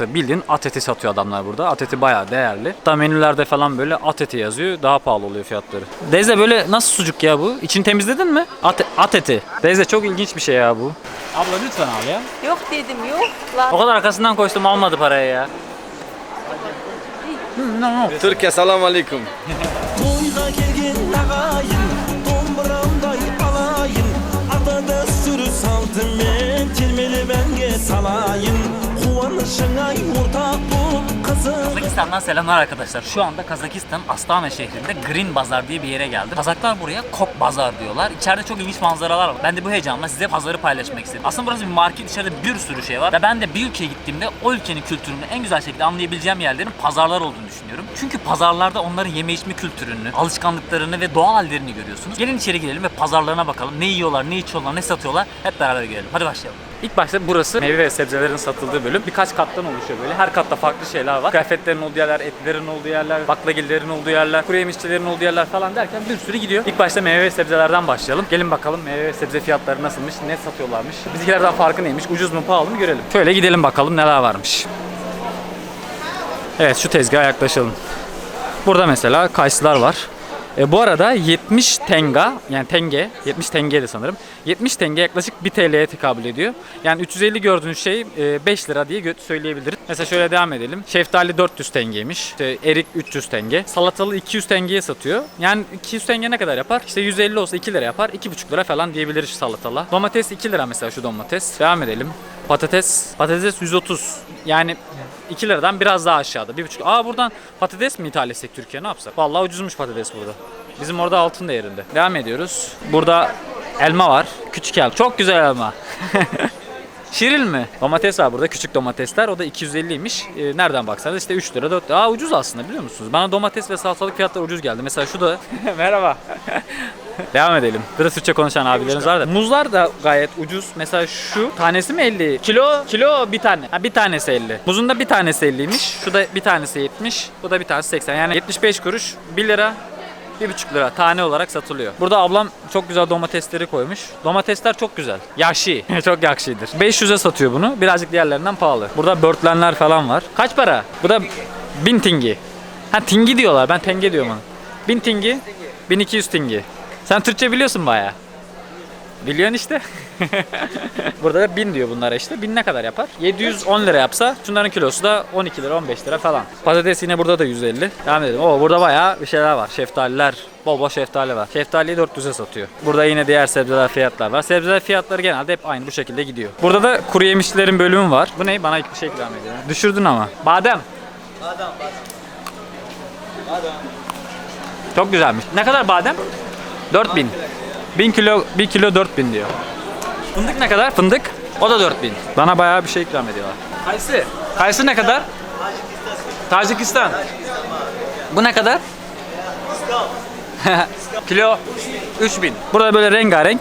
Bildiğin at eti satıyor adamlar burada. At eti bayağı değerli. Hatta menülerde falan böyle at eti yazıyor. Daha pahalı oluyor fiyatları. Deze böyle nasıl sucuk ya bu? İçini temizledin mi? At, at eti. Deze çok ilginç bir şey ya bu. Abla lütfen al ya. Yok dedim yok. Lan O kadar arkasından koştum almadı parayı ya. Türkiye selam aleyküm. Toyga Kuvanışına ortak bulup kızım Kazakistan'dan selamlar arkadaşlar. Şu anda Kazakistan Astana şehrinde Green Bazar diye bir yere geldim. Kazaklar buraya Kok Bazar diyorlar. İçeride çok ilginç manzaralar var. Ben de bu heyecanla size pazarı paylaşmak istedim. Aslında burası bir market, içeride bir sürü şey var. Ve ben de bir ülkeye gittiğimde o ülkenin kültürünü en güzel şekilde anlayabileceğim yerlerin pazarlar olduğunu düşünüyorum. Çünkü pazarlarda onların yeme içme kültürünü, alışkanlıklarını ve doğal hallerini görüyorsunuz. Gelin içeri girelim ve pazarlarına bakalım. Ne yiyorlar, ne içiyorlar, ne satıyorlar hep beraber görelim. Hadi başlayalım. İlk başta burası meyve ve sebzelerin satıldığı bölüm. Birkaç kattan oluşuyor böyle. Her katta farklı şeyler var. Kıyafetlerin olduğu yerler, etlerin olduğu yerler, baklagillerin olduğu yerler, kuru yemişçilerin olduğu yerler falan derken bir sürü gidiyor. İlk başta meyve ve sebzelerden başlayalım. Gelin bakalım meyve ve sebze fiyatları nasılmış, ne satıyorlarmış. Bizimkilerden farkı neymiş, ucuz mu pahalı mı görelim. Şöyle gidelim bakalım neler varmış. Evet şu tezgaha yaklaşalım. Burada mesela kayısılar var. E, bu arada 70 tenga yani tenge 70 tengeydi sanırım. 70 tenge yaklaşık 1 TL'ye tekabül ediyor. Yani 350 gördüğünüz şey e, 5 lira diye söyleyebiliriz. Mesela şöyle devam edelim. Şeftali 400 tengeymiş. İşte erik 300 tenge. Salatalı 200 tengeye satıyor. Yani 200 tenge ne kadar yapar? İşte 150 olsa 2 lira yapar. 2,5 lira falan diyebiliriz salatala. Domates 2 lira mesela şu domates. Devam edelim. Patates. Patates 130. Yani 2 liradan biraz daha aşağıda. 1,5. Aa buradan patates mi ithal etsek Türkiye ne yapsak? Vallahi ucuzmuş patates burada. Bizim orada altın değerinde. Devam ediyoruz. Burada elma var. Küçük elma. Çok güzel elma. Şiril mi? Domates var burada küçük domatesler. O da 250'ymiş. Ee, nereden baksanız işte 3 lira 4 lira. Aa ucuz aslında biliyor musunuz? Bana domates ve salatalık fiyatları ucuz geldi. Mesela şu da Merhaba. Devam edelim. Biraz Türkçe konuşan abilerimiz var da. Muzlar da gayet ucuz. Mesela şu tanesi mi 50? Kilo kilo bir tane. Ha bir tanesi 50. Muzun da bir tanesi 50'ymiş. Şu da bir tanesi 70. Bu da bir tanesi 80. Yani 75 kuruş 1 lira 1,5 lira tane olarak satılıyor. Burada ablam çok güzel domatesleri koymuş. Domatesler çok güzel. Yaşı. çok yakşidir. 500'e satıyor bunu. Birazcık diğerlerinden pahalı. Burada börtlenler falan var. Kaç para? Bu da 1000 tingi. Ha tingi diyorlar. Ben tenge diyorum onu. 1000 tingi. 1200 tingi. Sen Türkçe biliyorsun baya. Biliyorsun işte. Burada da 1000 diyor bunlara işte. 1000 ne kadar yapar? 710 lira yapsa şunların kilosu da 12 lira 15 lira falan. Patates yine burada da 150. Devam edelim. Oo burada bayağı bir şeyler var. Şeftaliler. Bol bol şeftali var. Şeftaliyi 400'e satıyor. Burada yine diğer sebzeler fiyatlar var. Sebzeler fiyatları genelde hep aynı bu şekilde gidiyor. Burada da kuru yemişlerin bölümü var. Bu ne? Bana bir şey ikram ediyor. Düşürdün ama. Badem. Çok güzelmiş. Ne kadar badem? 4000. 1000 kilo 1 kilo 4000 diyor. Fındık ne kadar? Fındık? O da 4000. Bana bayağı bir şey ikram ediyorlar. Kayısı. Kayısı ne kadar? Tacikistan. Bu ne kadar? kilo 3000. Burada böyle rengarenk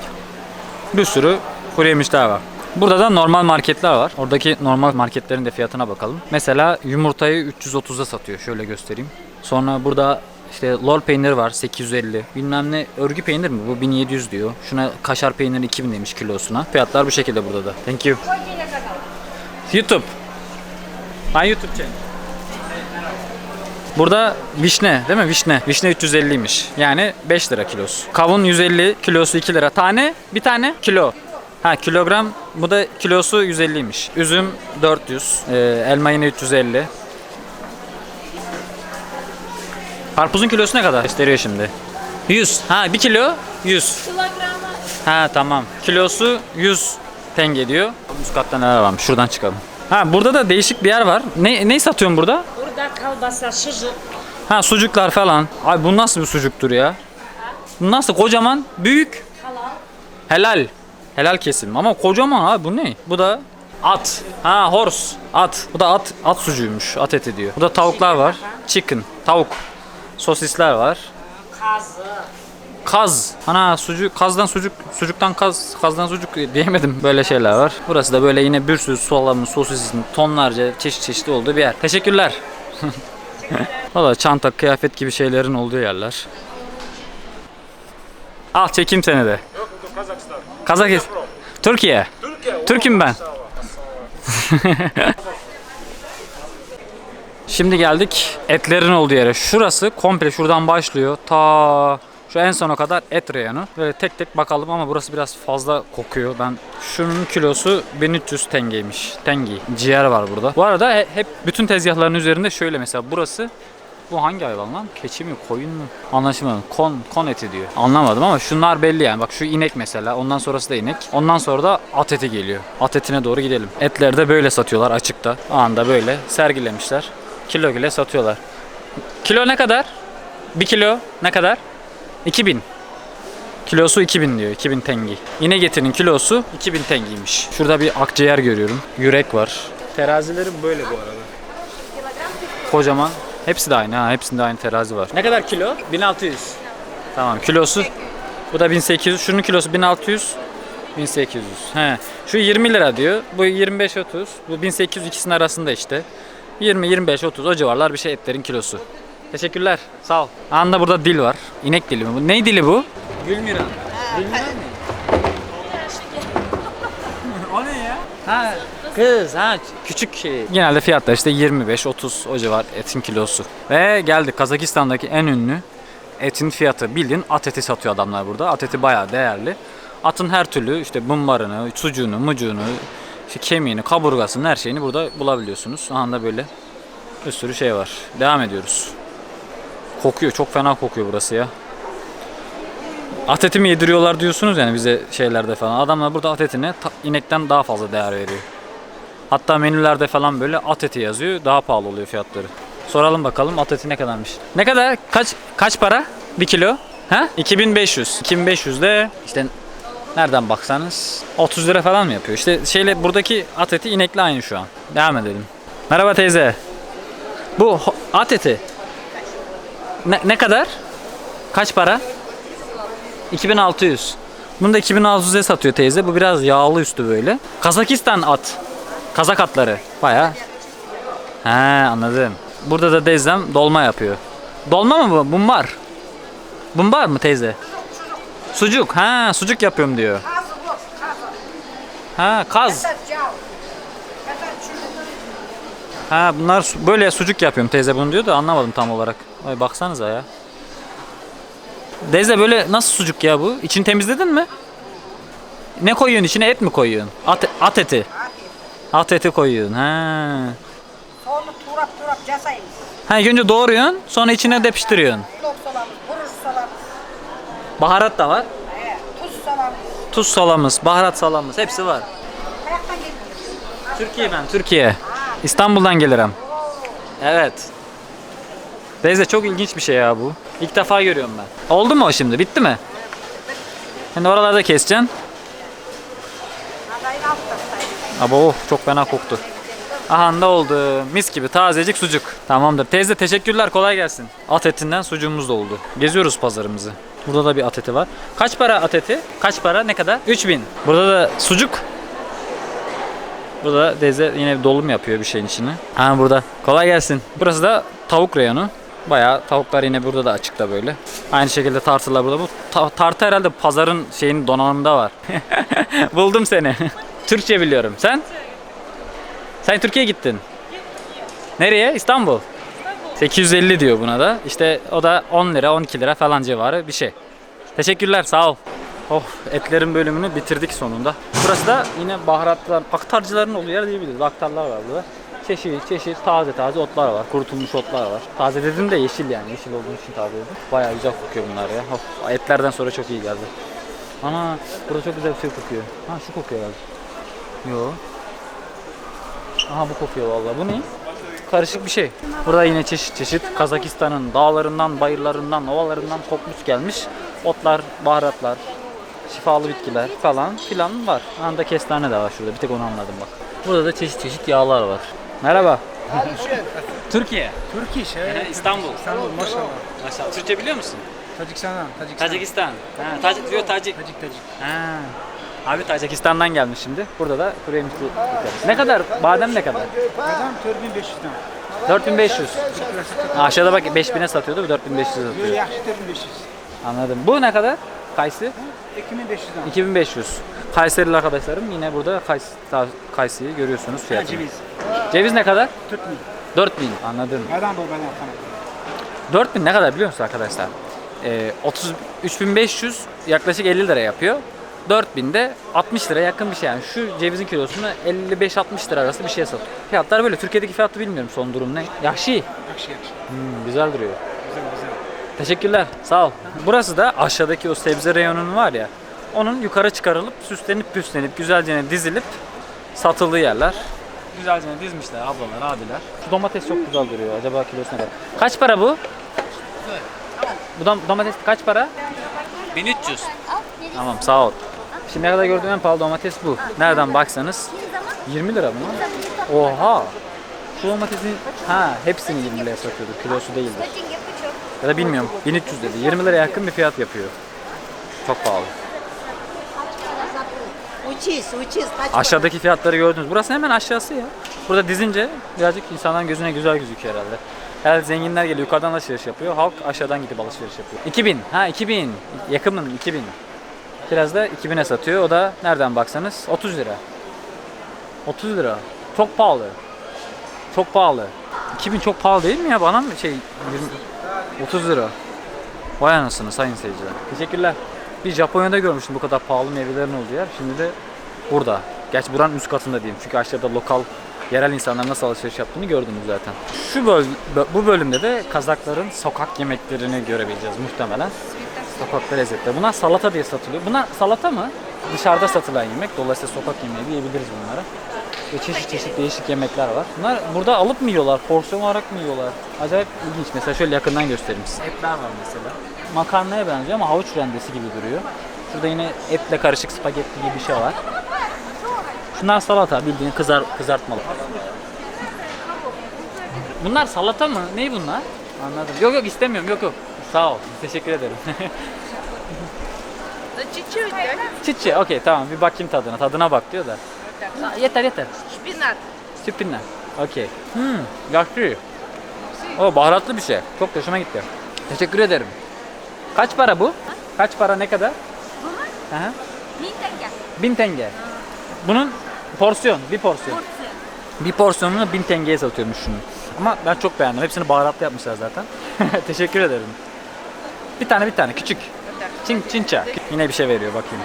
bir sürü kuru yemişler var. Burada da normal marketler var. Oradaki normal marketlerin de fiyatına bakalım. Mesela yumurtayı 330'a satıyor. Şöyle göstereyim. Sonra burada işte lor peyniri var 850. Bilmem ne örgü peynir mi? Bu 1700 diyor. Şuna kaşar peyniri 2000 demiş kilosuna. Fiyatlar bu şekilde burada da. Thank you. YouTube. My YouTube channel. Burada vişne değil mi? Vişne. Vişne 350'ymiş. Yani 5 lira kilosu. Kavun 150, kilosu 2 lira. Tane? Bir tane? Kilo. Ha kilogram bu da kilosu 150'ymiş. Üzüm 400, ee, elma yine 350. Karpuzun kilosu ne kadar? Gösteriyor şimdi. 100. Ha 1 kilo 100. Ha tamam. Kilosu 100 tenge diyor. Üst katta neler varmış? Şuradan çıkalım. Ha burada da değişik bir yer var. Ne ne satıyorsun burada? burada kalbasa sucuk. Ha sucuklar falan. Ay bu nasıl bir sucuktur ya? Bu nasıl kocaman, büyük. Helal. Helal kesim ama kocaman abi bu ne? Bu da at. Ha horse. At. Bu da at at sucuğuymuş. At eti diyor. Burada tavuklar var. Chicken. Tavuk. Sosisler var. Kazı. Kaz. Ana sucuk, kazdan sucuk, sucuktan kaz, kazdan sucuk diyemedim. Böyle şeyler var. Burası da böyle yine bir sürü salamın, sosisin, tonlarca çeşit çeşitli olduğu bir yer. Teşekkürler. Valla çanta, kıyafet gibi şeylerin olduğu yerler. Al çekeyim seni de. Kazakistan. Kazakistan. Türkiye. Türkiye. Türk'üm ben. Şimdi geldik etlerin olduğu yere. Şurası komple şuradan başlıyor. Ta şu en sona kadar et reyonu. Böyle tek tek bakalım ama burası biraz fazla kokuyor. Ben şunun kilosu 1300 tengeymiş. Tengi. Ciğer var burada. Bu arada he- hep bütün tezgahların üzerinde şöyle mesela burası bu hangi hayvan lan? Keçi mi, koyun mu? Anlaşılmadı. Kon, kon eti diyor. Anlamadım ama şunlar belli yani. Bak şu inek mesela. Ondan sonrası da inek. Ondan sonra da at eti geliyor. At etine doğru gidelim. Etleri de böyle satıyorlar açıkta. Anda böyle sergilemişler. Kilo bile satıyorlar. Kilo ne kadar? Bir kilo ne kadar? 2000. Kilosu 2000 diyor. 2000 tengi. İnek etinin kilosu 2000 tengiymiş. Şurada bir akciğer görüyorum. Yürek var. Terazilerim böyle bu arada. Kocaman. Hepsi de aynı ha. Hepsinde aynı terazi var. Ne kadar kilo? 1600. Tamam. Kilosu bu da 1800. Şunun kilosu 1600. 1800. He. Şu 20 lira diyor. Bu 25 30. Bu 1800 ikisinin arasında işte. 20 25 30 o civarlar bir şey etlerin kilosu. Teşekkürler. Sağ ol. Anda burada dil var. İnek dili mi bu? Ne dili bu? Gülmira. Gülmira mı? o ne ya? Ha kız ha küçük şey. Genelde fiyatlar işte 25-30 o civar etin kilosu. Ve geldik Kazakistan'daki en ünlü etin fiyatı. Bildiğin at eti satıyor adamlar burada. At eti bayağı değerli. Atın her türlü işte bumbarını, sucuğunu, mucuğunu, işte kemiğini, kaburgasını her şeyini burada bulabiliyorsunuz. Anda böyle bir sürü şey var. Devam ediyoruz. Kokuyor. Çok fena kokuyor burası ya. At eti mi yediriyorlar diyorsunuz yani bize şeylerde falan. Adamlar burada at etine inekten daha fazla değer veriyor. Hatta menülerde falan böyle at eti yazıyor. Daha pahalı oluyor fiyatları. Soralım bakalım at eti ne kadarmış. Ne kadar? Kaç kaç para? Bir kilo? Ha? 2500. 2500 de işte nereden baksanız 30 lira falan mı yapıyor? İşte şeyle buradaki at eti inekle aynı şu an. Devam edelim. Merhaba teyze. Bu at eti. Ne, ne kadar? Kaç para? 2600. Bunu da 2600'e satıyor teyze. Bu biraz yağlı üstü böyle. Kazakistan at. Kazak atları. Baya. He anladım. Burada da teyzem dolma yapıyor. Dolma mı bu? Bumbar. Bumbar mı teyze? Sucuk. Ha sucuk yapıyorum diyor. Ha kaz. Ha bunlar su- böyle sucuk yapıyorum teyze bunu diyor da anlamadım tam olarak. Ay baksanıza ya. Teyze böyle nasıl sucuk ya bu? İçini temizledin mi? Ne koyuyorsun içine? Et mi koyuyorsun? At, at eti. At eti koyuyorsun. Ha. Onu turap turap casayız. Ha ilk önce doğruyorsun, sonra içine de pişiriyorsun. Lok salamız, buruş salamız, Baharat da var. he, tuz salamız. Tuz salamız, baharat salamız hepsi var. Geliyoruz. Türkiye ben, Türkiye. İstanbul'dan gelirim. Evet. Teyze çok ilginç bir şey ya bu. İlk defa görüyorum ben. Oldu mu o şimdi? Bitti mi? Şimdi oralarda keseceksin. Adayın alt. Abo çok fena koktu. Aha da oldu. Mis gibi tazecik sucuk. Tamamdır. Teyze teşekkürler kolay gelsin. At etinden sucuğumuz da oldu. Geziyoruz pazarımızı. Burada da bir at eti var. Kaç para at eti? Kaç para? Ne kadar? 3000. Burada da sucuk. Burada da teyze yine dolum yapıyor bir şeyin içine. Ha burada. Kolay gelsin. Burası da tavuk reyonu. Bayağı tavuklar yine burada da açıkta böyle. Aynı şekilde tartılar burada. Bu ta- tartı herhalde pazarın şeyin donanımında var. Buldum seni. Türkçe biliyorum. Sen? Sen Türkiye'ye gittin. Nereye? İstanbul. 850 diyor buna da. İşte o da 10 lira 12 lira falan civarı bir şey. Teşekkürler sağ ol. Oh etlerin bölümünü bitirdik sonunda. Burası da yine baharatlar, aktarcıların olduğu yer diyebiliriz. Aktarlar var burada. Çeşit çeşit taze taze otlar var. Kurutulmuş otlar var. Taze dedim de yeşil yani. Yeşil olduğu için taze dedim. Bayağı güzel kokuyor bunlar ya. Of, etlerden sonra çok iyi geldi. Ana burada çok güzel bir şey kokuyor. Ha şu kokuyor herhalde. Yo. Aha bu kokuyor vallahi. Bu ne? Karışık bir şey. Burada yine çeşit çeşit Kazakistan'ın dağlarından, bayırlarından, ovalarından kokmuş gelmiş otlar, baharatlar, şifalı bitkiler falan filan var. Anda kestane de var şurada. Bir tek onu anladım bak. Burada da çeşit çeşit yağlar var. Merhaba. Türkiye. Türkiye şey. İstanbul. İstanbul maşallah. Maşallah. Türkçe biliyor musun? Tacikistan, Tacikistan. Tacikistan. Ha, Tacik diyor Tacik. Tacik, Tacik. Ha. Abi Tacikistan'dan gelmiş şimdi. Burada da kuru yemişli yaparız. Ne kadar? Badem ne kadar? Adam 4500'den. 4500. Aşağıda bak 5000'e satıyordu bu 4500'e Böyle satıyor. yaxşı 4500. Anladım. Bu ne kadar? Kayısı? 2500'den. 2500. Kayserili arkadaşlarım yine burada Kays Kayısı'yı görüyorsunuz fiyatını. Ceviz. Ceviz ne kadar? 4000. 4000 anladım. Neden bu sana? 4000 ne kadar biliyor musun arkadaşlar? Ee, 30 3500 yaklaşık 50 lira yapıyor. 4000 de 60 lira yakın bir şey yani. Şu cevizin kilosunu 55-60 lira arası bir şeye satıyor. Fiyatlar böyle. Türkiye'deki fiyatı bilmiyorum son durum ne. Yahşi. Yakşı yakşı. Hmm, güzel duruyor. Güzel güzel. Teşekkürler. Sağ ol. Burası da aşağıdaki o sebze reyonunun var ya. Onun yukarı çıkarılıp süslenip püslenip güzelce dizilip satıldığı yerler. Güzelce dizmişler ablalar, abiler. Şu domates çok güzel duruyor. Acaba kilosu ne kadar? Kaç para bu? Bu dom- domates kaç para? 1300. Tamam sağ ol. Şimdiye kadar gördüğüm en pahalı domates bu. Nereden baksanız 20 lira mı? Oha! Şu domatesi ha hepsini 20 liraya satıyordu. Kilosu değildi. Ya da bilmiyorum. 1300 dedi. 20 liraya yakın bir fiyat yapıyor. Çok pahalı. Uçiz, uçiz. Aşağıdaki fiyatları gördünüz. Burası hemen aşağısı ya. Burada dizince birazcık insanların gözüne güzel gözüküyor herhalde. Herhalde zenginler geliyor yukarıdan alışveriş yapıyor. Halk aşağıdan gidip alışveriş yapıyor. 2000. Ha 2000. Yakımın 2000. Kiraz da 2000'e satıyor. O da nereden baksanız 30 lira. 30 lira. Çok pahalı. Çok pahalı. 2000 çok pahalı değil mi ya? Bana mı şey 20, 30 lira. Vay anasını sayın seyirciler. Teşekkürler. Bir Japonya'da görmüştüm bu kadar pahalı meyvelerin olduğu yer. Şimdi de burada. Gerçi buranın üst katında diyeyim. Çünkü aşağıda lokal yerel insanlar nasıl alışveriş yaptığını gördünüz zaten. Şu böl bu bölümde de Kazakların sokak yemeklerini görebileceğiz muhtemelen. Sokakta lezzetler. Bunlar salata diye satılıyor. Bunlar salata mı? Dışarıda satılan yemek. Dolayısıyla sokak yemeği diyebiliriz bunlara. Ve çeşit çeşit değişik yemekler var. Bunlar burada alıp mı yiyorlar? Porsiyon olarak mı yiyorlar? Acayip ilginç. Mesela şöyle yakından göstereyim size. Etler var mesela. Makarnaya benziyor ama havuç rendesi gibi duruyor. Şurada yine etle karışık spagetti gibi bir şey var. Şunlar salata bildiğin kızar kızartmalı. Bunlar salata mı? Ne bunlar? Anladım. Yok yok istemiyorum. Yok yok. Sağ ol. Teşekkür ederim. Çiçi öyle. Çiçi. Okey tamam. Bir bakayım tadına. Tadına bak diyor da. Aa, yeter yeter. Spinat. Spinat. Okey. Hmm. Yakşı. O baharatlı bir şey. Çok hoşuma gitti. Teşekkür ederim. Kaç para bu? Kaç para ne kadar? Bu mu? Aha. Bin tenge. Bin tenge. Bunun porsiyon. Bir porsiyon. Porsiyon. Bir porsiyonunu bin tengeye satıyormuş şunu. Ama ben çok beğendim. Hepsini baharatlı yapmışlar zaten. Teşekkür ederim. Bir tane bir tane küçük. Çin, çinça. Yine bir şey veriyor bakayım.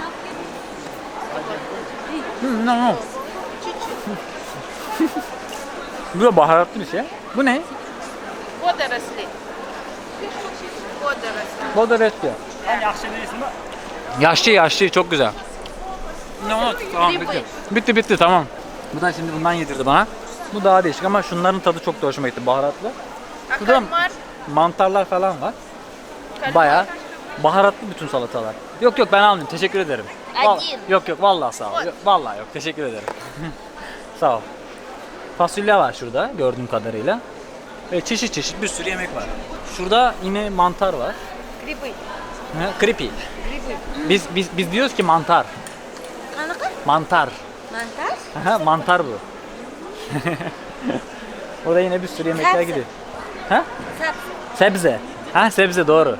Hmm, no, no. Bu da baharatlı bir şey. Bu ne? Водоросли. Водоросли. Bu da reçel. Yaşlı yaşlı çok güzel. Ne oldu? Tamam bitti. Bitti bitti tamam. Bu da şimdi bundan yedirdi bana. Bu daha değişik ama şunların tadı çok da hoşuma gitti baharatlı. А Burada кальмар? mantarlar falan var. Bayağı baharatlı bütün salatalar. Yok yok ben almayayım teşekkür ederim. Val- yok yok vallahi sağ ol. Yok, vallahi yok teşekkür ederim. sağ ol. Fasulye var şurada gördüğüm kadarıyla. Ve çeşit çeşit bir sürü yemek var. Şurada yine mantar var. Грибы. Ha, creepy. Грибы. Biz biz biz diyoruz ki mantar. Mantar. Mantar. Aha, mantar bu. Orada yine bir sürü yemekler Sebze. gidiyor. Ha? Sap. Sebze. Ha sebze doğru.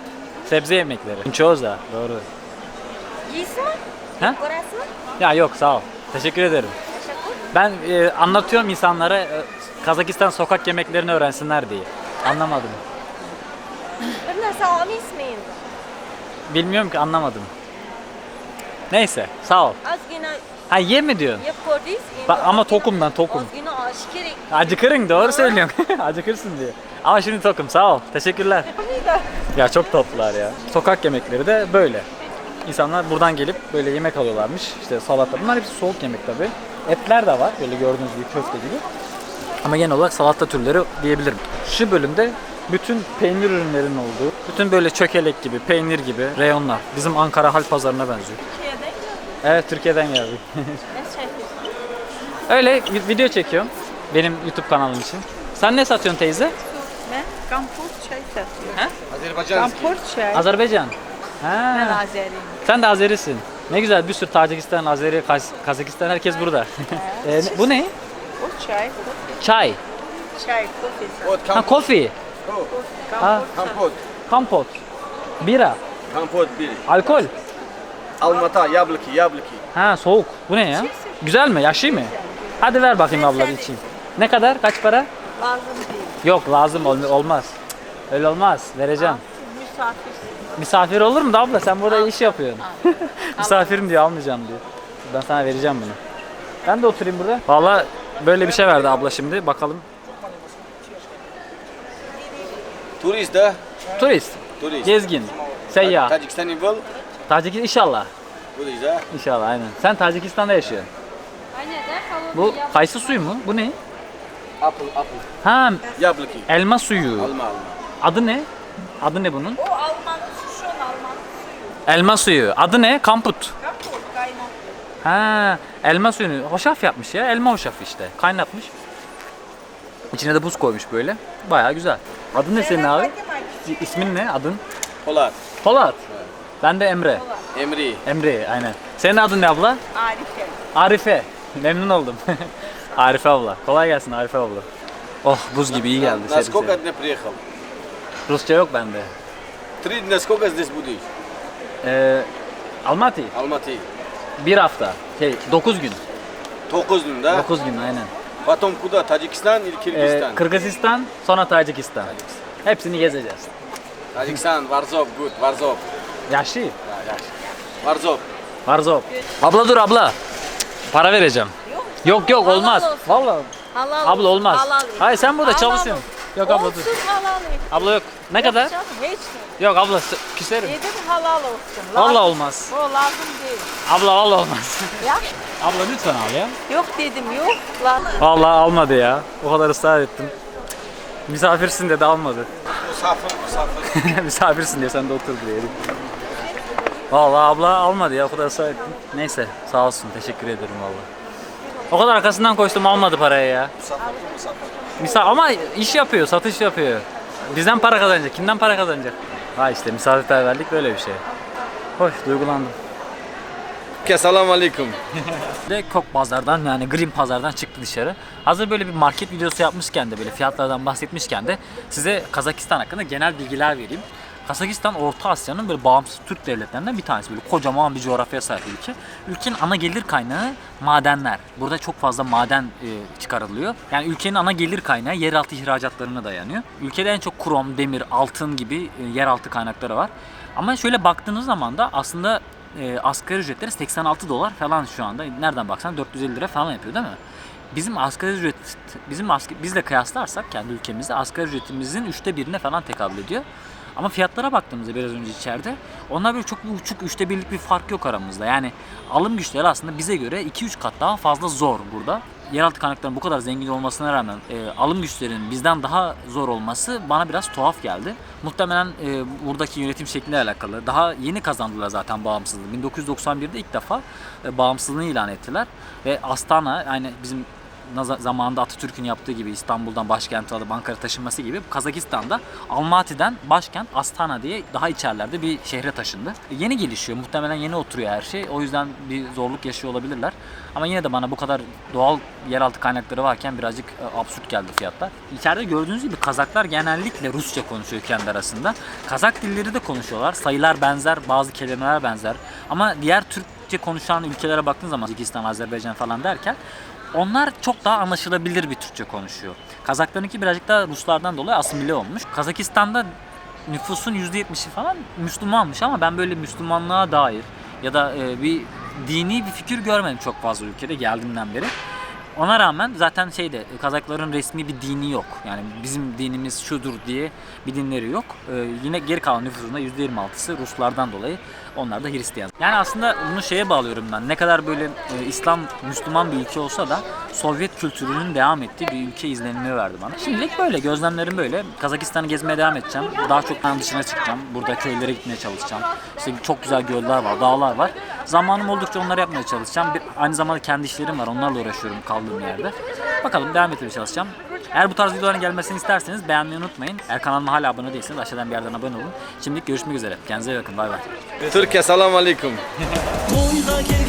Sebze yemekleri. Çoğuza doğru. Yiysin mi? Ha? Burası mı? Ya yok sağ ol. Teşekkür ederim. Ben e, anlatıyorum insanlara e, Kazakistan sokak yemeklerini öğrensinler diye. Anlamadım. Bir narsa almayısmayın. Bilmiyorum ki anlamadım. Neyse sağ ol. Azgına Ha ye mi diyorsun? yap koyduyuz. Bak, ama tokum ben tokum. Azgına aşk gerek. Acıkırın doğru söylüyorsun. Acıkırsın diye. Ama şimdi tokum sağ ol. Teşekkürler. Ya çok tatlılar ya. Sokak yemekleri de böyle. İnsanlar buradan gelip böyle yemek alıyorlarmış. İşte salata. Bunlar hepsi soğuk yemek tabi. Etler de var. Böyle gördüğünüz gibi köfte gibi. Ama genel olarak salata türleri diyebilirim. Şu bölümde bütün peynir ürünlerinin olduğu, bütün böyle çökelek gibi, peynir gibi reyonlar. Bizim Ankara Hal Pazarı'na benziyor. Evet Türkiye'den geldik. Öyle vi- video çekiyorum. Benim YouTube kanalım için. Sen ne satıyorsun teyze? Kampur çay satıyorum. Azerbaycan. Kampur çay. Azerbaycan. Ha. Ben Azeriyim. Sen de Azerisin. Ne güzel bir sürü Tacikistan, Azeri, Kaz- Kazakistan herkes burada. Ne- bu ne? O çay, kofi. Çay. Çay, kofi Ha kofi. Ha kampot. kampot. Bira. Kampot bir. Alkol. Almata, yablaki, yablaki. Ha soğuk. Bu ne ya? Güzel mi? Yaşlı mı? Hadi ver bakayım abla bir içeyim. Ne kadar? Kaç para? Lazım değil. Yok lazım ol- olmaz. Öyle olmaz. Vereceğim. Misafirsin. Misafir olur mu da abla sen burada iş yapıyorsun. Misafirim diyor almayacağım diyor. Ben sana vereceğim bunu. Ben de oturayım burada. Valla böyle bir şey verdi abla şimdi bakalım. Turist da. Turist, Turist. gezgin, seyyah. Tajikistan evvel. Tacikistan inşallah. Turist da. İnşallah aynen. Sen Tacikistan'da yaşıyorsun. Bu kayısı suyu mu? Bu ne? Apple, apple. Ha Yablaki. elma suyu. Alma, alma. Adı ne? Adı ne bunun? O Alman şu Alman suyu. Elma suyu. Adı ne? Kamput. Kapur kaynatıyor. Ha, elma suyunu hoşaf yapmış ya. Elma hoşafı işte. Kaynatmış. İçine de buz koymuş böyle. Bayağı güzel. Adın ne senin abi? İsmin ne? Adın? Polat. Polat. Ben de Emre. Emri. Emre aynen. Senin adın ne abla? Arife. Arife. Memnun oldum. Arife abla. Kolay gelsin Arife abla. Oh buz gibi iyi geldi. serin Naskолько serin. дней приехал? Rusça yok bende. Три дня сколько здесь будешь? Ee, Almaty. Алматы. Bir hafta. Şey, 9 gün. 9 gün da. 9 gün aynen. Потом куда? Таджикистан или Ee, Киргизстан? Kırgızistan, sonra Tacikistan. Hepsini gezeceğiz. Таджикистан, Варзоп, good, Варзоп. Yaşlı. Варзоп. Varzov. Abla dur abla. Para vereceğim. Yok yok olmaz. olsun. Vallahi Halal abla olmaz. Halal. Hayır sen burada Halal çalışıyorsun. Yok abla dur. Olsun halal. Abla yok. Ne kadar? Canım hiç mi? Yok abla s- küserim. Dedim halal olsun. Vallahi olmaz. O lazım değil. Abla vallahi olmaz. Ya abla lütfen al ya. yok dedim yok. Lazım. Vallahi almadı ya. O kadar ısrar ettim. Misafirsin dedi almadı. Musafir, musafir. Misafirsin diye sen de otur buraya. hadi. Vallahi abla almadı ya o kadar ısrar ettim. Neyse sağ olsun teşekkür ederim vallahi. O kadar arkasından koştum almadı parayı ya. Misafir ama iş yapıyor, satış yapıyor. Bizden para kazanacak. Kimden para kazanacak? Ha işte misafirperverlik böyle bir şey. Hoş duygulandım. Assalamu alaikum. de Kok pazardan yani Green pazardan çıktı dışarı. Hazır böyle bir market videosu yapmışken de böyle fiyatlardan bahsetmişken de size Kazakistan hakkında genel bilgiler vereyim. Kazakistan Orta Asya'nın böyle bağımsız Türk devletlerinden bir tanesi. Böyle kocaman bir coğrafyaya sahip ülke. Ülkenin ana gelir kaynağı madenler. Burada çok fazla maden e, çıkarılıyor. Yani ülkenin ana gelir kaynağı yeraltı ihracatlarına dayanıyor. Ülkede en çok krom, demir, altın gibi e, yeraltı kaynakları var. Ama şöyle baktığınız zaman da aslında e, asgari ücretleri 86 dolar falan şu anda. Nereden baksan 450 lira falan yapıyor değil mi? Bizim asgari ücret, bizim asgari, bizle kıyaslarsak kendi ülkemizde asgari ücretimizin üçte birine falan tekabül ediyor. Ama fiyatlara baktığımızda biraz önce içeride onlar böyle çok uçuk üçte birlik bir fark yok aramızda. Yani alım güçleri aslında bize göre 2-3 kat daha fazla zor burada. Yeraltı kaynakların bu kadar zengin olmasına rağmen e, alım güçlerinin bizden daha zor olması bana biraz tuhaf geldi. Muhtemelen e, buradaki yönetim şekliyle alakalı. Daha yeni kazandılar zaten bağımsızlığı. 1991'de ilk defa e, bağımsızlığını ilan ettiler. Ve Astana yani bizim zamanında Atatürk'ün yaptığı gibi İstanbul'dan başkent alıp Ankara taşınması gibi Kazakistan'da Almaty'den başkent Astana diye daha içerilerde bir şehre taşındı. Yeni gelişiyor. Muhtemelen yeni oturuyor her şey. O yüzden bir zorluk yaşıyor olabilirler. Ama yine de bana bu kadar doğal yeraltı kaynakları varken birazcık e, absürt geldi fiyatlar. İçeride gördüğünüz gibi Kazaklar genellikle Rusça konuşuyor kendi arasında. Kazak dilleri de konuşuyorlar. Sayılar benzer, bazı kelimeler benzer. Ama diğer Türkçe konuşan ülkelere baktığın zaman Tacikistan, Azerbaycan falan derken onlar çok daha anlaşılabilir bir Türkçe konuşuyor. Kazaklarınki birazcık daha Ruslardan dolayı asimile olmuş. Kazakistan'da nüfusun %70'i falan Müslümanmış ama ben böyle Müslümanlığa dair ya da e, bir dini bir fikir görmedim çok fazla ülkede geldiğimden beri. Ona rağmen zaten şeyde Kazakların resmi bir dini yok. Yani bizim dinimiz şudur diye bir dinleri yok. Ee, yine geri kalan nüfusunda %26'sı Ruslardan dolayı onlar da Hristiyan. Yani aslında bunu şeye bağlıyorum ben. Ne kadar böyle e, İslam Müslüman bir ülke olsa da Sovyet kültürünün devam ettiği bir ülke izlenimi verdi bana. Şimdilik böyle. Gözlemlerim böyle. Kazakistan'ı gezmeye devam edeceğim. Daha çok yan dışına çıkacağım. Burada köylere gitmeye çalışacağım. İşte çok güzel göller var, dağlar var. Zamanım oldukça onları yapmaya çalışacağım. Bir, aynı zamanda kendi işlerim var. Onlarla uğraşıyorum kaldığım yerde. Bakalım devam etmeye çalışacağım. Eğer bu tarz videoların gelmesini isterseniz beğenmeyi unutmayın. Eğer kanalıma hala abone değilseniz aşağıdan bir yerden abone olun. Şimdilik görüşmek üzere. Kendinize iyi bakın. Bay bay. Türkiye, alaikum. Toyga